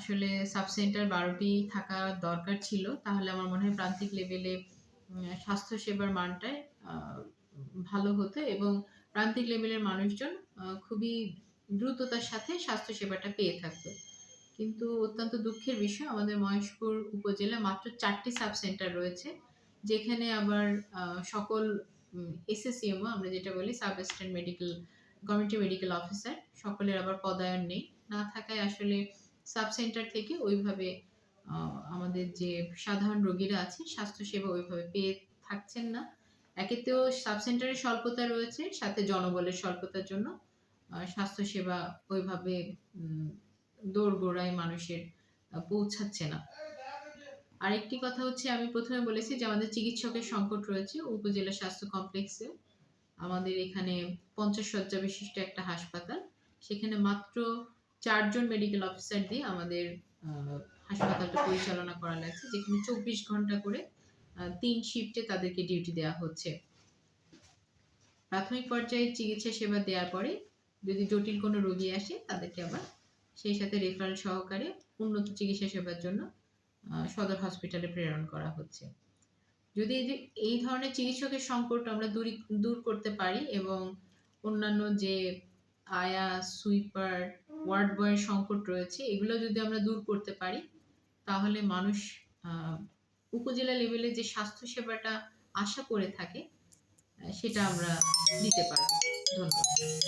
আসলে sub centre বারোটি থাকা দরকার ছিল, তাহলে আমার মনে হয় প্রান্তিক লেভেলে স্বাস্থ্যসেবার মানটাই ভালো হতো এবং প্রান্তিক লেভেলের মানুষজন খুবই দ্রুততার সাথে স্বাস্থ্যসেবাটা পেয়ে থাকতো। কিন্তু অত্যন্ত দুঃখের বিষয়, আমাদের মহেশপুর উপজেলা মাত্র চারটি সাব সেন্টার রয়েছে, যেখানে আবার সকল এসএসইএমও আমরা যেটা বলি sub medical community medical officer সকলের আবার পদায়ন নেই। না থাকায় আসলে সাব সেন্টার থেকে ওইভাবে আমাদের যে সাধারণ রোগীরা আছে স্বাস্থ্যসেবা ওইভাবে পেয়ে থাকছেন না। একেতেও সাব সেন্টারের স্বল্পতা রয়েছে, সাথে জনবলের স্বল্পতার জন্য স্বাস্থ্যসেবা ওইভাবে দোরগোড়ায় মানুষের পৌঁছাচ্ছে না। আরেকটি কথা হচ্ছে, আমি প্রথমে বলেছি যে আমাদের চিকিৎসকের সংকট রয়েছে, উপজেলা স্বাস্থ্য কমপ্লেক্সে। আমাদের এখানে পঞ্চাশ শয্যা বিশিষ্ট একটা হাসপাতাল, সেখানে মাত্র চারজন মেডিকেল অফিসার দিয়ে আমাদের হাসপাতালটা পরিচালনা করা লাগছে যেখানে চব্বিশ ঘণ্টা করে তিন শিফটে তাদেরকে ডিউটি দেওয়া হচ্ছে। প্রাথমিক পর্যায়ে চিকিৎসা সেবা দেওয়ার পরে যদি জটিল কোনো রোগী আসে, তাদেরকে আবার সেই সাথে রেফারেল সহকারে উন্নত চিকিৎসা সেবার জন্য সদর হসপিটালে প্রেরণ করা হচ্ছে। যদি এই ধরনের চিকিৎসকের সংকট আমরা দূর করতে পারি এবং অন্যান্য যে আয়া সুইপার ওয়ার্ড বয়ের সংকট রয়েছে, এগুলো যদি আমরা দূর করতে পারি, তাহলে মানুষ উপজেলা লেভেলে যে স্বাস্থ্য সেবাটা আশা করে থাকে সেটা আমরা দিতে পারব। ধন্যবাদ।